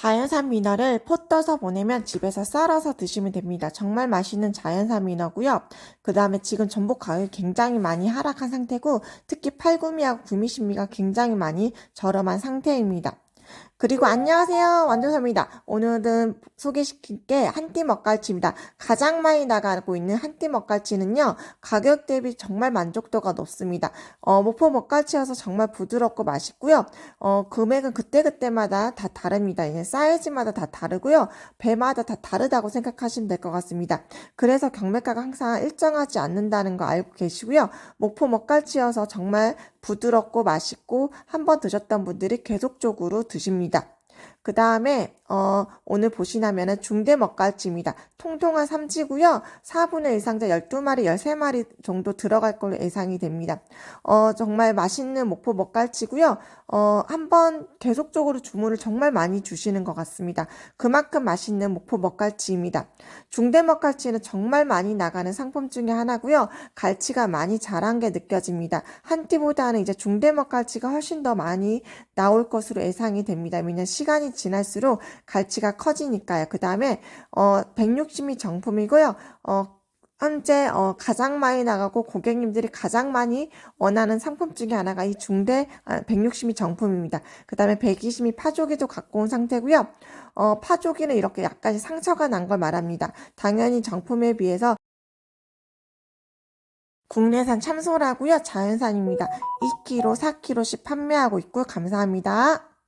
자연산 민어를 포 떠서 보내면 집에서 썰어서 드시면 됩니다. 정말 맛있는 자연산 민어고요. 그 다음에 지금 전복 가격이 굉장히 많이 하락한 상태고 특히 팔구미하고 구미신미가 굉장히 많이 저렴한 상태입니다. 그리고 안녕하세요. 완전섭입니다. 오늘은 소개시킬 게 한띠 먹갈치입니다. 가장 많이 나가고 있는 한띠 먹갈치는요. 가격 대비 정말 만족도가 높습니다. 어, 목포 먹갈치여서 정말 부드럽고 맛있고요. 어, 금액은 그때그때마다 다 다릅니다. 이게 사이즈마다 다 다르고요. 배마다 다 다르다고 생각하시면 될 것 같습니다. 그래서 경매가가 항상 일정하지 않는다는 거 알고 계시고요. 목포 먹갈치여서 정말 부드럽고 맛있고 한번 드셨던 분들이 계속적으로 드십니다. 그 다음에 어, 오늘 보시나면은 중대 먹갈치입니다. 통통한 삼지고요. 4분의 1 상자 12마리, 13마리 정도 들어갈 걸로 예상이 됩니다. 어, 정말 맛있는 목포 먹갈치고요. 어, 한번 계속적으로 주문을 정말 많이 주시는 것 같습니다. 그만큼 맛있는 목포 먹갈치입니다. 중대 먹갈치는 정말 많이 나가는 상품 중에 하나고요. 갈치가 많이 자란 게 느껴집니다. 한띠보다는 이제 중대 먹갈치가 훨씬 더 많이 나올 것으로 예상이 됩니다. 왜냐면 시간이 지날수록 갈치가 커지니까요. 그 다음에 어 160이 정품이고요. 어 현재 어, 가장 많이 나가고 고객님들이 가장 많이 원하는 상품 중에 하나가 이 중대 아, 160이 정품입니다. 그 다음에 120이 파조기도 갖고 온 상태고요. 어, 파조기는 이렇게 약간 상처가 난 걸 말합니다. 당연히 정품에 비해서 국내산 참소라고요. 자연산입니다. 2kg, 4kg씩 판매하고 있고 감사합니다.